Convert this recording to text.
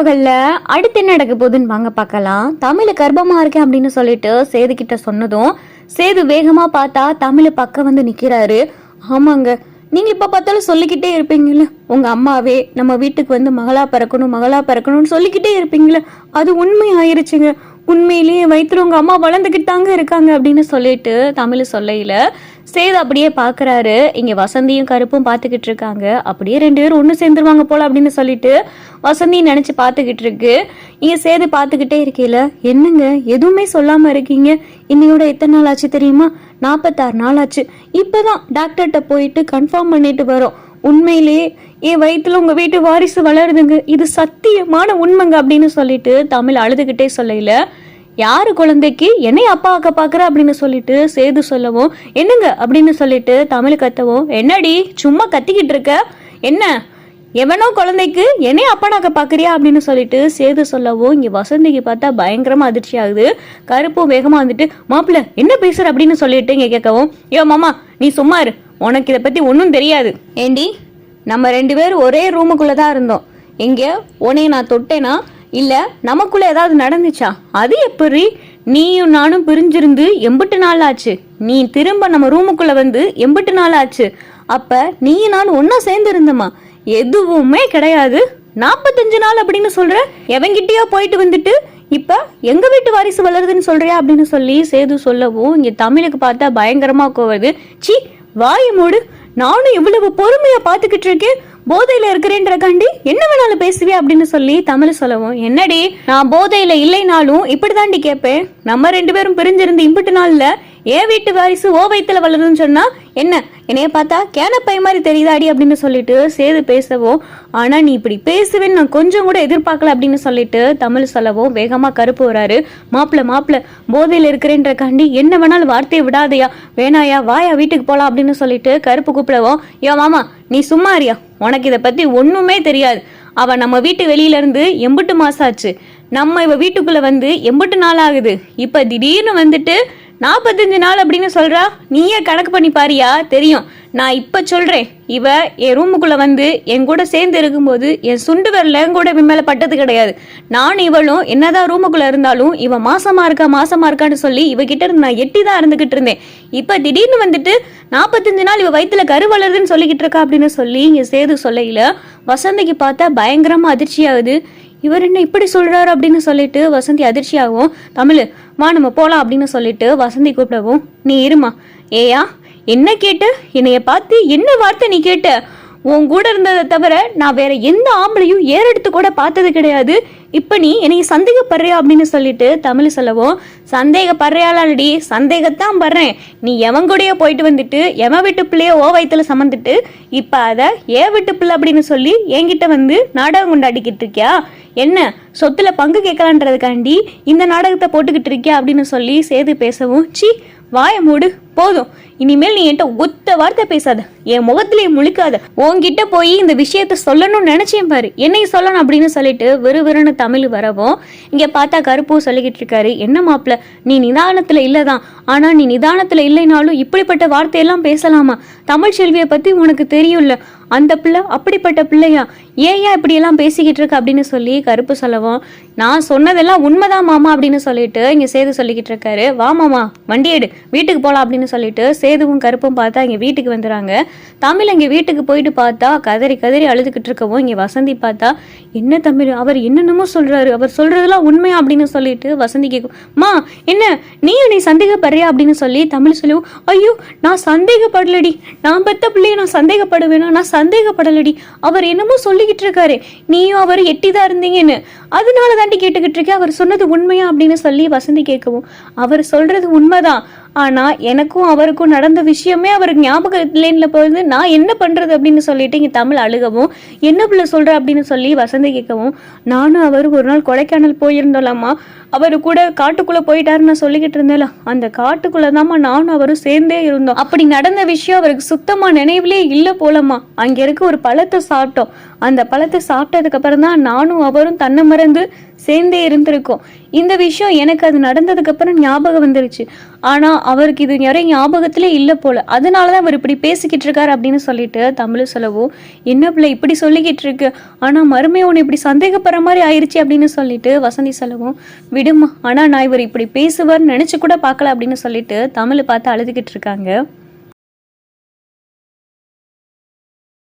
மருமகள்ல அடுத்து என்ன நடக்க போகுதுன்னு வாங்க பார்க்கலாம். தமிழ் கர்ப்பமா இருக்கேன் அப்படின்னு சொல்லிட்டு சேது கிட்ட சொன்னதும் சேது வேகமா பார்த்தா தமிழ் பக்கம் வந்து நிக்கிறாரு. ஆமாங்க. நீங்க இப்ப பார்த்தாலும் சொல்லிக்கிட்டே இருப்பீங்கல்ல. உங்க அம்மாவே நம்ம வீட்டுக்கு வந்து மகளா பிறக்கணும் மகளா பிறக்கணும்னு சொல்லிக்கிட்டே இருப்பீங்களே அது உண்மை ஆயிருச்சுங்க உண்மையிலேயே வயிற்றுல உங்க அம்மா வளர்ந்துக்கிட்டு தாங்க இருக்காங்க அப்படின்னு சொல்லிட்டு தமிழ் சொல்லையில சேது அப்படியே பாக்குறாரு. இங்க வசந்தியும் கருப்பும் பார்த்துக்கிட்டு இருக்காங்க. அப்படியே ரெண்டு பேரும் ஒன்று சேர்ந்துருவாங்க போல அப்படின்னு சொல்லிட்டு வசந்தியும் நினைச்சு பார்த்துக்கிட்டு இருக்கு. இங்க சேது பார்த்துக்கிட்டே இருக்கையில் என்னங்க எதுவுமே சொல்லாம இருக்கீங்க? இன்னையோட எத்தனை நாள் ஆச்சு தெரியுமா? நாற்பத்தாறு நாள் ஆச்சு. இப்பதான் டாக்டர்கிட்ட போயிட்டு கன்ஃபார்ம் பண்ணிட்டு வரோம். உண்மையிலேயே என் வயிற்றுல உங்க வீட்டு வாரிசு வளருதுங்க. இது சத்தியமான உண்மைங்க அப்படின்னு சொல்லிட்டு தமிழ் அழுதுகிட்டே சொல்லல. யார் குழந்தைக்கு என்னை அப்பா அக்க பார்க்குற அப்படின்னு சொல்லிட்டு சேது சொல்லவும் என்னங்க அப்படின்னு சொல்லிட்டு தமிழ் கத்தவும் என்னடி சும்மா கத்திக்கிட்டு இருக்க? என்ன? எவனோ குழந்தைக்கு என்னை அப்பனாக்க பார்க்குறியா அப்படின்னு சொல்லிட்டு சேது சொல்லவும் இங்கே வசந்திக்கு பார்த்தா பயங்கரமாக அதிர்ச்சி ஆகுது. கருப்பும் வேகமாக வந்துட்டு மாப்பிள்ள என்ன பேசுற? அப்படின்னு சொல்லிட்டு இங்கே கேட்கவும் யோ மாமா நீ சும்மா இரு. உனக்கு இதை பற்றி ஒன்றும் தெரியாது. ஏண்டி நம்ம ரெண்டு பேரும் ஒரே ரூமுக்குள்ளே தான் இருந்தோம். இங்கே உனையை நான் தொட்டேனா இல்லை நமக்குள்ளே ஏதாவது நடந்துச்சா? அது எப்படி? நீயும் நானும் பிரிஞ்சிருந்து எம்பிட்டு நாள் ஆச்சு நீ திரும்ப நம்ம ரூமுக்குள்ளே வந்து எம்பிட்டு நாள் ஆச்சு அப்போ நீ நானும் ஒன்றா சேர்ந்து இருந்தோமா எதுவுமே கிடையாது. நாற்பத்தஞ்சு நாள் அப்படின்னு சொல்கிற எவங்கிட்டயோ போயிட்டு வந்துட்டு இப்போ எங்கள் வீட்டு வாரிசு வளருதுன்னு சொல்கிறியா அப்படின்னு சொல்லி சேது சொல்லவும் இங்கே தமிழுக்கு பார்த்தா பயங்கரமாக கோவது சி வாய மூடு. நானும் இவ்வளவு பொறுமையாக பார்த்துக்கிட்டு இருக்கேன். போதையில இருக்கிறேன்றக்காண்டி என்ன வேணாலும் பேசுவியா அப்படின்னு சொல்லி தமிழ் சொல்லவும். என்னடி நான் போதையில இல்லைனாலும் இப்படிதாண்டி கேட்பேன் நம்ம ரெண்டு பேரும் பிரிஞ்சிருந்து இம்பிட்டு நாள்ல ஏன் வீட்டு வாரிசு ஓ வயிற்றுல வளருதுன்னு சொன்னால் என்ன என்னைய பார்த்தா கேனப்பை மாதிரி தெரியுதாடி? அப்படின்னு சொல்லிட்டு சேது பேசவோ ஆனால் நீ இப்படி பேசுவேன்னு நான் கொஞ்சம் கூட எதிர்பார்க்கல அப்படின்னு சொல்லிட்டு தமிழ் சொல்லவும் வேகமாக கருப்பு வராரு. மாப்பிள்ள மாப்பிள்ள போதையில் இருக்கிறேன்ற இருக்கிறேன்றக்காண்டி என்ன வேணாலும் வார்த்தையை விடாதையா வேணாயா வாயா வீட்டுக்கு போகலாம் அப்படின்னு சொல்லிட்டு கருப்பு கூப்பிடவும் யோ மாமா நீ சும்மா அறியா உனக்கு இதை பற்றி ஒன்றுமே தெரியாது. அவன் நம்ம வீட்டு வெளியிலேருந்து எம்பிட்டு எம்புட்டு மாசம் ஆச்சு நம்ம இவ வீட்டுக்குள்ளே வந்து எம்புட்டு நாள் ஆகுது இப்போ திடீர்னு வந்துட்டு நாற்பத்தஞ்சு நாள் அப்படின்னு சொல்றா? நீயே கணக்கு பண்ணி பாரியா? தெரியும். நான் இப்ப சொல்றேன். இவ என் ரூமுக்குள்ள வந்து என் கூட சேர்ந்து இருக்கும்போது என் சுண்டு விரல கூட மேல பட்டது கிடையாது. நானும் இவளும் என்னதான் ரூமுக்குள்ள இருந்தாலும் இவ மாசமா இருக்கா மாசமா இருக்கான்னு சொல்லி இவகிட்ட இருந்து நான் எட்டி தான் இருந்துகிட்டு இருந்தேன். இப்ப திடீர்னு வந்துட்டு நாற்பத்தஞ்சு நாள் இவ வயிற்றுல கரு வளருதுன்னு சொல்லிக்கிட்டு இருக்கா அப்படின்னு சொல்லி இங்க சேது சொல்லையில வசந்திக்கு பார்த்தா பயங்கரமா அதிர்ச்சியாகுது. இவர் என்ன இப்படி சொல்கிறாரு அப்படின்னு சொல்லிட்டு வசந்தி அதிர்ச்சியாகவும் தமிழ் வா நம்ம போகலாம் அப்படின்னு சொல்லிட்டு வசந்தி கூப்பிடவும் நீ இருமா. ஏயா என்ன கேட்டு? என்னைய பார்த்து என்ன வார்த்தை நீ கேட்ட? உன் கூட இருந்ததை தவிர நான் வேற எந்த ஆம்பளையும் ஏறெடுத்து கூட பார்த்தது கிடையாது. இப்போ நீ என்னை சந்தேகப்படுறியா அப்படின்னு சொல்லிட்டு தமிழ் சொல்லவும் சந்தேகப்படுறியாளாடி சந்தேகத்தான் படுறேன். நீ எவன் கூடயோ போயிட்டு வந்துட்டு எவன் வீட்டு பிள்ளையோ ஓ வயத்தில் சமந்துட்டு இப்போ அதை ஏ வீட்டு பிள்ளை அப்படின்னு சொல்லி என்கிட்ட வந்து நாடகம் கொண்டாடிக்கிட்டு இருக்கியா? என்ன சொத்துல பங்கு கேட்கலான்றதுக்காண்டி இந்த நாடகத்தை போட்டுக்கிட்டு இருக்கியா அப்படின்னு சொல்லி சேது பேசவும் சி வாய மூடு போதும். இனிமேல் நீ என்கிட்ட ஒத்த வார்த்தை பேசாத. என் முகத்திலேயே முழிக்காத. உன்கிட்ட போய் இந்த விஷயத்த சொல்லணும்னு நினைச்சேன் பாரு. என்னை சொல்லணும் அப்படின்னு சொல்லிட்டு விறுவிறுன்னு தமிழ் வரவும் இங்க பார்த்தா கருப்பு சொல்லிக்கிட்டு இருக்காரு. என்ன மாப்பிள நீ நிதானத்துல இல்லதான். ஆனா நீ நிதானத்துல இல்லைனாலும் இப்படிப்பட்ட வார்த்தையெல்லாம் பேசலாமா? தமிழ் செல்வியை பத்தி உனக்கு தெரியும்ல. அந்த பிள்ளை அப்படிப்பட்ட பிள்ளையா? ஏன் ஏன் இப்படியெல்லாம் பேசிக்கிட்டு இருக்க அப்படின்னு சொல்லி கருப்பு சொல்லவும் நான் சொன்னதெல்லாம் உண்மைதான் மாமா அப்படின்னு சொல்லிட்டு இங்க சேது சொல்லிக்கிட்டு இருக்காரு. வா மாமா வண்டி எடு வீட்டுக்கு போலாம் அப்படின்னு சொல்லிட்டு சேதுவும் கருப்பும் பார்த்தா இங்க வீட்டுக்கு வந்துடுறாங்க தமிழ் இங்க வீட்டுக்கு போயிட்டு பார்த்தா கதறி கதறி அழுதுகிட்டு இருக்கவும் இங்க வசந்தி பார்த்தா என்ன தமிழ் அவர் என்னென்னமோ சொல்றாரு அவர் சொல்றதெல்லாம் உண்மையா? அப்படின்னு சொல்லிட்டு வசந்தி கேட்கும் மா என்ன நீயும் நீ சந்தேகப்படுறியா? அப்படின்னு சொல்லி தமிழ் சொல்லுவோம் ஐயோ நான் சந்தேகப்படலடி நான் பெத்த பிள்ளைய நான் சந்தேகப்படுவேனா? நான் சந்தேகப்படலடி. அவர் என்னமோ சொல்லிக்கிட்டு இருக்காரு. நீயும் அவர் எட்டிதான் இருந்தீங்கன்னு. அதனால தாண்டி கேட்டுக்கிட்டு இருக்கேன். அவர் சொன்னது உண்மையா அப்படின்னு சொல்லி வசந்தி கேட்கவும் அவர் சொல்றது உண்மைதான். ஆனால் எனக்கும் அவருக்கும் நடந்த விஷயமே அவருக்கு ஞாபகம் இல்லைன்னு போயிருந்து நான் என்ன பண்ணுறது அப்படின்னு சொல்லிட்டு இங்கே தமிழ் அழுகவும் என்ன பிள்ளை சொல்கிற அப்படின்னு சொல்லி வசந்தி கேட்கவும் நானும் அவர் ஒரு நாள் கொடைக்கானல் போயிருந்தோம்லாமா அவர் கூட காட்டுக்குள்ளே போயிட்டாருன்னு நான் சொல்லிக்கிட்டு இருந்தேன்ல. அந்த காட்டுக்குள்ளதாம்மா நானும் அவரும் சேர்ந்தே இருந்தோம். அப்படி நடந்த விஷயம் அவருக்கு சுத்தமாக நினைவிலே இல்லை போலம்மா. அங்கே இருக்க ஒரு பழத்தை சாப்பிட்டோம். அந்த பழத்தை சாப்பிட்டதுக்கப்புறம் தான் நானும் அவரும் தன்னை மறந்து சேர்ந்தே இருந்திருக்கோம். இந்த விஷயம் எனக்கு அது நடந்ததுக்கு அப்புறம் ஞாபகம் வந்துருச்சு. ஆனா அவருக்கு இது நிறைய ஞாபகத்திலே இல்லை போல. அதனால தான் அவர் இப்படி பேசிக்கிட்டு இருக்காரு அப்படின்னு சொல்லிட்டு தமிழ் சொல்லவும் என்ன பிள்ளை இப்படி சொல்லிக்கிட்டு இருக்கு? ஆனா மறுமை உன்னை இப்படி சந்தேகப்படுற மாதிரி ஆயிருச்சு அப்படின்னு சொல்லிட்டு வசந்தி சொல்லவும் விடுமா ஆனா நான் இவர் இப்படி பேசுவார்னு நினைச்சு கூட பார்க்கல அப்படின்னு சொல்லிட்டு தமிழ் பார்த்து அழுதுகிட்டு இருக்காங்க.